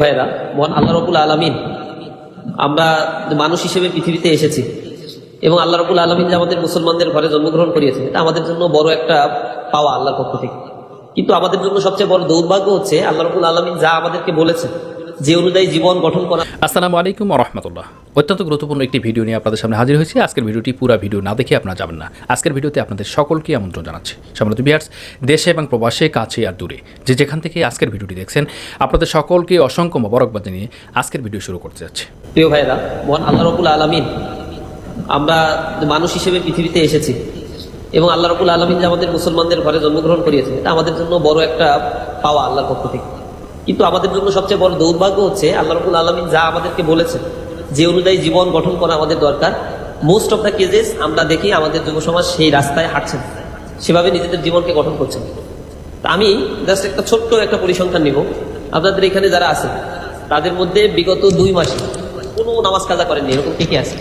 ভাইরা মহান আল্লাহ রবুল আলমিন, আমরা মানুষ হিসেবে পৃথিবীতে এসেছি এবং আল্লাহ রবুল আলমিন যে আমাদের মুসলমানদের ঘরে জন্মগ্রহণ করিয়েছে এটা আমাদের জন্য বড় একটা পাওয়া আল্লাহর পক্ষ থেকে। কিন্তু আমাদের জন্য সবচেয়ে বড় দৌর্ভাগ্য হচ্ছে, আল্লাহ রবুল আলমিন যা আমাদেরকে বলেছে যে অনুযায়ী জীবন গঠন করা আসসালামু আলাইকুম রহমতুল্লাহ। অত্যন্ত গুরুত্বপূর্ণ একটি ভিডিও নিয়ে আপনাদের সামনে হাজির হয়েছি। আজকের ভিডিওটি পুরো ভিডিও না দেখে আপনারা যাবেন না। আজকের ভিডিওতে আপনাদের সকলকে আমন্ত্রণ জানাচ্ছি। সম্রাট বিয়ার্স দেশে এবং প্রবাসে কাছে আর দূরে যে যেখান থেকে আজকের ভিডিওটি দেখছেন আপনাদের সকলকে অসংখ্য মোবারকবাদ জানিয়ে আজকের ভিডিও শুরু করতে যাচ্ছি। প্রিয় ভাইরা মহান আল্লাহ রবুল আলমিন আমরা মানুষ হিসেবে পৃথিবীতে এসেছি এবং আল্লাহ রবুল আলমিন যে আমাদের মুসলমানদের ঘরে জন্মগ্রহণ করিয়েছে এটা আমাদের জন্য বড় একটা পাওয়া আল্লাহর পক্ষ থেকে। কিন্তু আমাদের জন্য সবচেয়ে বড় দৌর্ভাগ্য হচ্ছে আল্লাহ রবুল আলমিন যা আমাদেরকে বলেছে যে অনুযায়ী জীবন গঠন করা আমাদের দরকার। মোস্ট অফ দ্য কেজেস আমরা দেখি আমাদের যুব সমাজ সেই রাস্তায় হাঁটছেন, সেভাবে নিজেদের জীবনকে গঠন করছেন। আমি জাস্ট একটা ছোট্ট একটা পরিসংখ্যান নিব। আপনাদের এখানে যারা আছে তাদের মধ্যে বিগত দুই মাসে কোনো নামাজ কাজা করেননি, এরকম কে কে আছে?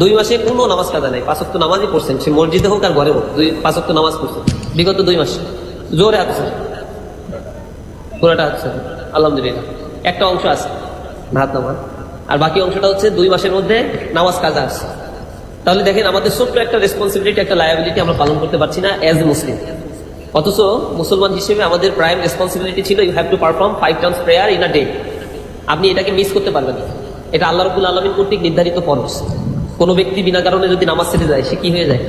দুই মাসে কোনো নামাজ কাজা নাই পাঁচক্ত নামাজই পড়ছেন, সে মসজিদে হোক আর ঘরে হোক, দুই পাঁচক্ত নামাজ পড়ছেন। বিগত দুই মাসে। জোরে আছে পুরোটা হচ্ছে আলহামদুলিল্লাহ। একটা অংশ আছে, ভাত নামাজ। আর বাকি অংশটা হচ্ছে দুই মাসের মধ্যে নামাজ কাজা আছে। তাহলে দেখেন আমাদের ছোট্ট একটা রেসপন্সিবিলিটি একটা লায়াবিলিটি আমরা পালন করতে পারছি না অ্যাজ এ মুসলিম অথচ মুসলমান হিসেবে আমাদের প্রাইম রেসপন্সিবিলিটি ছিল you have to perform five times prayer in a day আপনি এটাকে মিস করতে পারবেন না। এটা আল্লাহ রবুল আলমিন কর্তৃক নির্ধারিত ফরজ। কোনো ব্যক্তি বিনা কারণে যদি নামাজ ছেড়ে যায়, সে কি হয়ে যায়?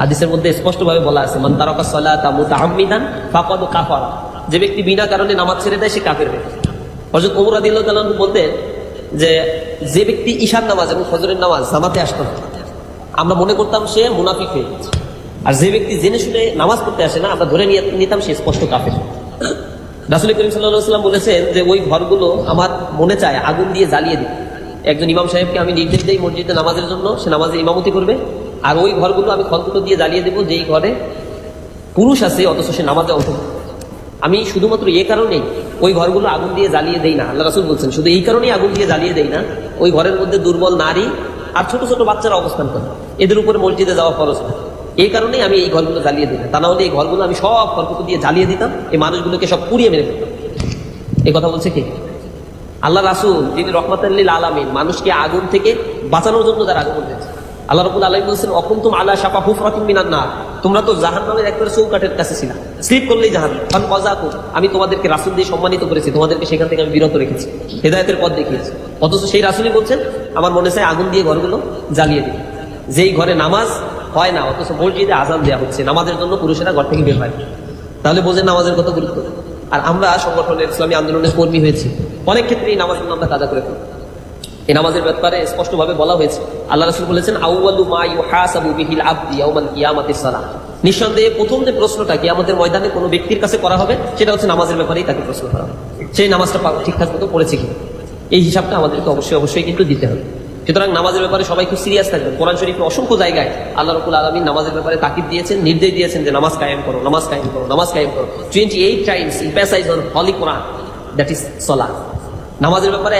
হাদিসের মধ্যে স্পষ্টভাবে বলা আছে, মান তারকা সালাতা মুতাআম্মিদান ফাকাদ কাফারা। যে ব্যক্তি বিনা কারণে নামাজ ছেড়ে দেয়, সে কাফের হয়ে যায়। হযরত ওমর রাদিয়াল্লাহু বলতেন যে যে ব্যক্তি ঈশার নামাজ এবং ফজরের নামাজ জামাতে আসতো আমরা মনে করতাম সে মুনাফিক হয়ে গেছে আর যে ব্যক্তি জেনে শুনে নামাজ পড়তে আসে না, আমরা ধরে নিয়ে নিতাম সে স্পষ্ট কাফের রাসুল করিম সাল্লাম বলেছেন যে, ওই ঘরগুলো আমার মনে চায় আগুন দিয়ে জ্বালিয়ে দিই একজন ইমাম সাহেবকে আমি নির্দেশ দিই মসজিদে নামাজের জন্য, সে নামাজে ইমামতি করবে আর ওই ঘরগুলো আমি খলকুটো দিয়ে জ্বালিয়ে দেবো, যেই ঘরে পুরুষ আছে, অথচ সে নামাজে অংশ নেয়। আমি শুধুমাত্র এ কারণেই ওই ঘরগুলো আগুন দিয়ে জ্বালিয়ে দেই না। আল্লাহ রাসুল বলছেন, শুধু এই কারণেই আগুন দিয়ে জ্বালিয়ে দেই না, ওই ঘরের মধ্যে দুর্বল নারী আর ছোট ছোট বাচ্চারা অবস্থান করে। এদের উপরে মসজিদে যাওয়া খরচ না। এই কারণেই আমি এই ঘরগুলো জ্বালিয়ে দিই না। হলে এই ঘরগুলো আমি সব খড়কুটো দিয়ে জ্বালিয়ে দিতাম, এই মানুষগুলোকে সব পুড়িয়ে মেরে ফেলতাম। এই কথা বলছে কি? আল্লাহ রাসুল, যিনি রহমতাল্লিল আলমিন, মানুষকে আগুন থেকে বাঁচানোর জন্য তার আগুন দিয়েছে। আল্লাহ রবুল আলম বলছেন, অকুন্তুম আল্লাহ সাফা হুফরাতিম মিনান না তোমরা তো জাহান নামের একবারে চৌকাঠের কাছে ছিল। স্লিপ করলেই জাহান কারণ মজাকুম আমি তোমাদেরকে রাসুল দিয়ে সম্মানিত করেছি, তোমাদেরকে সেখান থেকে আমি বিরত রেখেছি, হেদায়তের পথ দেখিয়েছি। অথচ সেই রাসুলই বলছেন, আমার মনে চায় আগুন দিয়ে ঘরগুলো জ্বালিয়ে দিই। যেই ঘরে নামাজ হয় না, অথচ মসজিদে আজান দেওয়া হচ্ছে, নামাজের জন্য পুরুষেরা ঘর থেকে বের হয় তাহলে বোঝেন নামাজের কত গুরুত্ব। আর আমরা সংগঠনের ইসলামী আন্দোলনের কর্মী হয়েছি। অনেক ক্ষেত্রে এই নামাজগুলো আমরা কাজা করে ফেলি। এই নামাজের ব্যাপারে স্পষ্টভাবে বলা হয়েছে। আল্লাহ রাসুল বলেছেন সালাহ। নিঃসন্দেহে প্রথম যে প্রশ্নটা কি আমাদের ময়দানে কোনো ব্যক্তির কাছে করা হবে, সেটা হচ্ছে নামাজের ব্যাপারেই তাকে প্রশ্ন করা হবে। সেই নামাজটা ঠিকঠাক মতো পড়েছে কি এই হিসাবটা আমাদেরকে অবশ্যই অবশ্যই কিন্তু দিতে হবে। সুতরাং নামাজের ব্যাপারে সবাই খুব সিরিয়াস থাকবেন কোরআন শরীফের অসংখ্য জায়গায় আল্লাহ রকুল আলমী নামাজের ব্যাপারে তাকিদ দিয়েছেন, নির্দেশ দিয়েছেন যে নামাজ কায়েম করো, নামাজ কায়েম করো, নামাজ কায়েম করো। Twenty eight times emphasize on holy Quran that is সলা নামাজের ব্যাপারে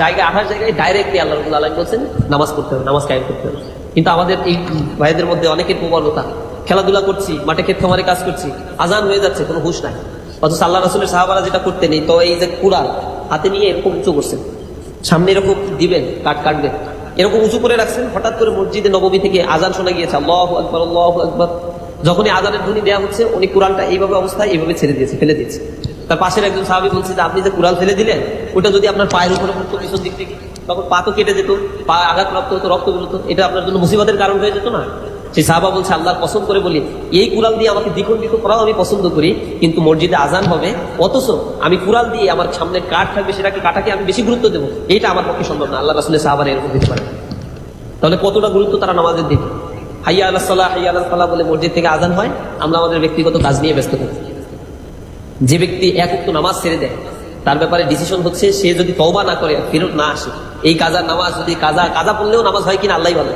জায়গায় আঠাশ জায়গায় ডাইরেক্টলি আল্লাহ রকুল আলম বলছেন, নামাজ পড়তে হবে, নামাজ কায়েম করতে হবে। কিন্তু আমাদের এই ভাইদের মধ্যে অনেকের প্রবণতা খেলাধুলা করছি, মাঠে ক্ষেত খামারে কাজ করছি, আজান হয়ে যাচ্ছে, কোনো হুশ নাই। অথচ আল্লাহ রাসুলের সাহাবারা যেটা করতে নেই তো এই যে কুড়াল, হাতে নিয়ে এরকম উঁচু করছেন। সামনে এরকম দিবেন কাট কাটবেন। এরকম উঁচু করে রাখছেন, হঠাৎ করে মসজিদে নবমী থেকে আজান শোনা গিয়েছে, আল্লাহ আকবর আল্লাহ আকবর। যখনই আজানের ধ্বনি দেওয়া হচ্ছে, উনি কোরআনটা এইভাবে অবস্থায় এইভাবে ছেড়ে দিয়েছে, ফেলে দিয়েছে। তার পাশের একজন সাহাবি বলছে যে, আপনি যে কোরআন ফেলে দিলেন, ওটা যদি আপনার পায়ের উপরে পড়তো পিছন দিক থেকে তখন পা তো কেটে যেত, পা আঘাতপ্রাপ্ত হতো, রক্ত বেরোতো এটা আপনার জন্য মুসিবতের কারণ হয়ে যেত না? সেই সাহাবা বলছে, আল্লাহর পছন্দ করে বলি, এই কুরাল দিয়ে আমাকে দ্বিখণ্ডিত করাও আমি পছন্দ করি, কিন্তু মসজিদে আজান হবে, অথচ আমি কুরাল দিয়ে আমার সামনে কাঠ থাকবে, সেটাকে কাটাকে আমি বেশি গুরুত্ব দেবো। এইটা আমার পক্ষে সম্ভব না আল্লাহ রাসুলের সাহাবার এরকম দিতে পারে তাহলে কতটা গুরুত্ব তারা নামাজের দিকে? হাইয়া আল্লাহ সাল্লাহ হাইয়া আল্লাহ সাল্লাহ বলে মসজিদ থেকে আজান হয়, আমরা আমাদের ব্যক্তিগত কাজ নিয়ে ব্যস্ত থাকি। যে ব্যক্তি এক উক্ত নামাজ ছেড়ে দেয়, তার ব্যাপারে ডিসিশন হচ্ছে সে যদি তওবা না করে, ফেরত না আসে। এই কাজার নামাজ, যদি কাজা কাজা পড়লেও নামাজ হয় কিনা আল্লাহ ভালো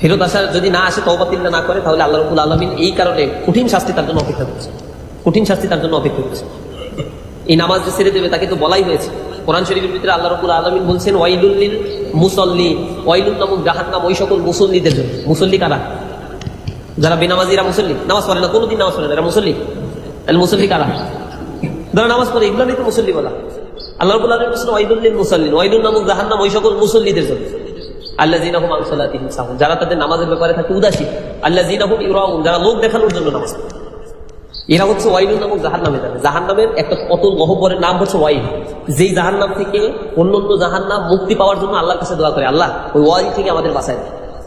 ফেরত আসার যদি না আসে, তওবা তিল্লা না করে, তাহলে আল্লাহ রবুল আলমিন এই কারণে কঠিন শাস্তি তার জন্য অপেক্ষা করছে। কঠিন শাস্তি তার জন্য অপেক্ষা করছে। এই নামাজ যে ছেড়ে দেবে, তাকে তো বলাই হয়েছে। কোরআন শরীফের ভিতরে আল্লাহ রবুল আলমিন বলছেন ওয়াইলুল্লিল মুসল্লি, ওয়াইলুল নামক জাহান নাম ওই সকল মুসল্লিদের জন্য। মুসল্লি কারা? যারা বেনামাজিরা মুসল্লি, নামাজ পড়ে না, কোনোদিন নামাজ পড়ে না, এরা মুসল্লি। তাহলে মুসল্লি কারা? যারা নামাজ পড়ে, এগুলো নিয়ে তো মুসল্লি বলা। আল্লাহ রবুল বলছেন ওয়াইদুল্লিন মুসল্লিন ওয়াইদুল নামক জাহান্নাম ওই সকল মুসল্লিদের জন্য। আল্লাহ জিনাহুম আনসালাতিহিম সাহুন, যারা তাদের নামাজের ব্যাপারে থাকে উদাসীন। আল্লাহ জিনাহুম ইউরাউন, যারা লোক দেখানোর জন্য নামাজ পড়ে। এরা হচ্ছে ওয়াইদুল নামক জাহান নামে। যাবে জাহান নামের একটা অতল গহবরের নাম হচ্ছে ওয়াইদ যেই জাহান নাম থেকে অন্য অন্য জাহান নাম মুক্তি পাওয়ার জন্য আল্লাহর কাছে দোয়া করে। আল্লাহ, ওই ওয়াইদ থেকে আমাদের বাঁচায়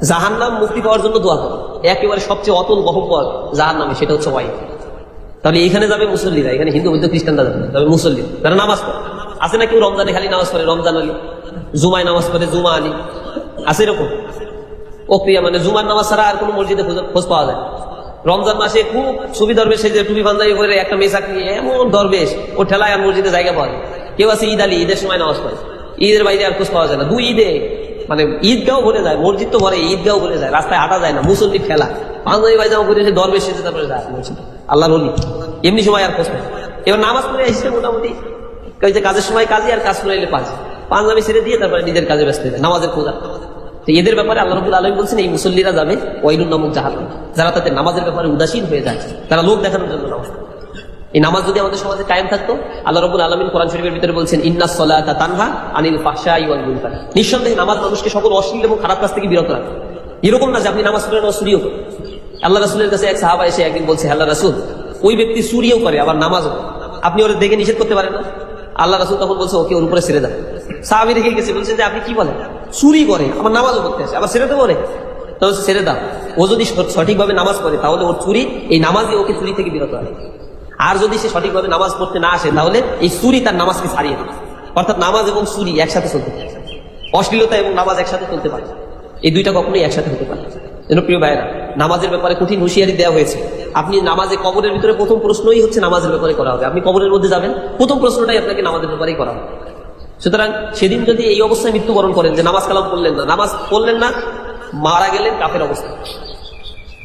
জাহান নাম মুক্তি পাওয়ার জন্য দোয়া করে। একেবারে সবচেয়ে অতল গহবর জাহান নামে সেটা হচ্ছে ওয়াইদ তাহলে এখানে যাবে মুসল্লিরা, এখানে হিন্দু, বৌদ্ধ, খ্রিস্টানরা যাবে। যাবে মুসল্লি, তারা নামাজ পড়ে। আছে না কেউ রমজানে খালি নামাজ পড়ে? রমজান আলী। জুমায় নামাজ পড়ে, জুমা আলী। আছে এরকম? ও প্রিয়া মানে জুমার নামাজ ছাড়া আর কোনো মসজিদে খোঁজ- পাওয়া যায়। রমজান মাসে খুব সুবি দরবেশ যে টুপি পাঞ্জাবি করে একটা মেয়ে চাকরি, এমন দরবেশ। ও ঠেলায় আর মসজিদে জায়গা পাওয়া যায় কেউ আছে ঈদ আলী, ঈদের সময় নামাজ পড়ে। ঈদের বাইরে আর খোঁজ পাওয়া যায় না। দুই ঈদে মানে ঈদগাঁও ভরে যায়, মসজিদ তো ভরে ঈদগাঁও ভরে যায়, রাস্তায় হাঁটা যায় না, মুসল্লি ফেলা পাঞ্জাবি পায়জামা করে এসে দরবেশ এসে তারপরে যায় মসজিদে। আল্লাহর অলি এমনি সময় আর খোঁজ এবার নামাজ পড়ে এসেছে মোটামুটি। কাজের সময় কাজে আর কাজ করে পাঁচ। পাঞ্জাবি ছেড়ে দিয়ে তারপরে নিজের কাজে ব্যস্ত নামাজের খোঁজা তো এদের ব্যাপারে আল্লাহ রবুল আলম বলছেন, এই মুসল্লিরা যাবে ওয়াইলুন নামক জাহান যারা তাদের নামাজের ব্যাপারে উদাসীন হয়ে যায়, তারা লোক দেখানোর জন্য নামাজ এই নামাজ যদি আমাদের সমাজে কায়েম থাকতো, আল্লাহ রবুল আলমিন কোরআন শরীফের ভিতরে বলছেন, ইন্না সলাতা তানহা আনিল ফাহশা ইওয়াল নিঃসন্দেহে নামাজ মানুষকে সকল অশ্লীল এবং খারাপ কাজ থেকে বিরত রাখে। এরকম না যে আপনি নামাজ পড়েন করেন আল্লাহ রাসুলের কাছে এক সাহাবা এসে একদিন বলছে আল্লাহ রাসুল ওই ব্যক্তি চুরিও করে আবার নামাজও আপনি ওর দেখে নিষেধ করতে পারেন না? আল্লাহ রাসুল তখন বলছে ওকে ওর উপরে ছেড়ে দেন সাহাবি রেখে গেছে বলছে যে আপনি কি বলেন? চুরি করে আমার নামাজও করতে আসে আবার ছেড়ে দেবো রে তো বলছে, ছেড়ে দাও। ও যদি সঠিকভাবে নামাজ পড়ে তাহলে ওর চুরি এই নামাজই ওকে চুরি থেকে বিরত রাখে। আর যদি সে সঠিকভাবে নামাজ পড়তে না আসে তাহলে এই চুরি তার নামাজকে ছাড়িয়ে দেয় অর্থাৎ নামাজ এবং চুরি একসাথে চলতে পারে। অশ্লীলতা এবং নামাজ একসাথে চলতে পারে। এই দুইটা কখনোই একসাথে হতে পারে যেন প্রিয় ভাইয়েরা নামাজের ব্যাপারে কঠিন হুঁশিয়ারি দেওয়া হয়েছে। আপনি নামাজে কবরের ভিতরে প্রথম প্রশ্নই হচ্ছে নামাজের ব্যাপারে করা হবে। আপনি কবরের মধ্যে যাবেন, প্রথম প্রশ্নটাই আপনাকে নামাজের ব্যাপারেই করা হবে। সুতরাং সেদিন যদি এই অবস্থায় মৃত্যুবরণ করেন যে নামাজ কালাম পড়লেন না, নামাজ পড়লেন না, মারা গেলেন কাফের অবস্থা।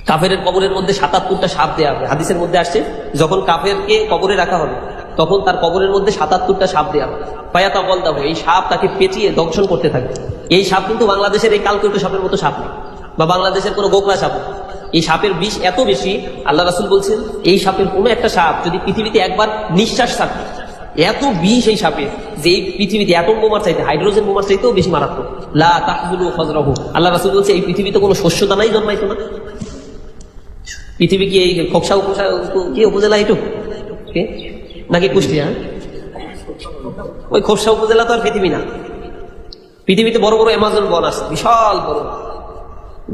কাফের কবরের মধ্যে সাতাত্তরটা সাপ দেওয়া হবে। হাদিসের মধ্যে আসছে, যখন কাফেরকে কবরে রাখা হবে, তখন তার কবরের মধ্যে সাতাত্তরটা সাপ দেওয়া হবে। পায়াতা বলতে হবে এই সাপ তাকে পেঁচিয়ে দংশন করতে থাকবে। এই সাপ কিন্তু বাংলাদেশের এই কালকৃত সাপের মতো সাপ নেই, বা বাংলাদেশের কোনো গোকরা সাপ। এই সাপের বিষ এত বেশি, আল্লাহ রাসুল বলছেন, এই সাপের কোনো একটা সাপ যদি পৃথিবীতে একবার নিঃশ্বাস থাকে এত বিষ এই সাপের যে এই পৃথিবীতে এটম বোমার চাইতে, হাইড্রোজেন বোমার চাইতেও বেশি মারাত্মক। লা আল্লাহ রাসুল বলছে, এই পৃথিবীতে কোনো শস্য দানাই জন্মাইতো না। পৃথিবী কি এই খোকসা উপসা কি উপজেলা কে? নাকি কুষ্টিয়া? ওই খোকসা উপজেলা তো আর পৃথিবী না। পৃথিবীতে বড় বড় অ্যামাজন বন আছে, বিশাল বড়।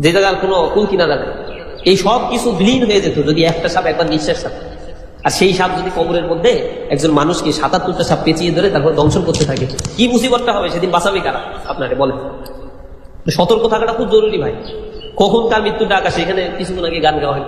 যে জায়গার কোনো কুল কিনারা নেই। এই সব কিছু বিলীন হয়ে যেত যদি একটা সাপ একবার নিঃশ্বাস সাপ আর সেই সাপ যদি কবরের মধ্যে একজন মানুষকে সাতাত্তরটা সাপ পেঁচিয়ে ধরে তারপর দংশন করতে থাকে, কি মুসিবতটা হবে? সেদিন বাঁচাবে কারা? আপনারে বলেন। সতর্ক থাকাটা খুব জরুরি ভাই। কখন তার মৃত্যুটা আকাশে? এখানে কিছুক্ষণ আগে গান গাওয়া হয়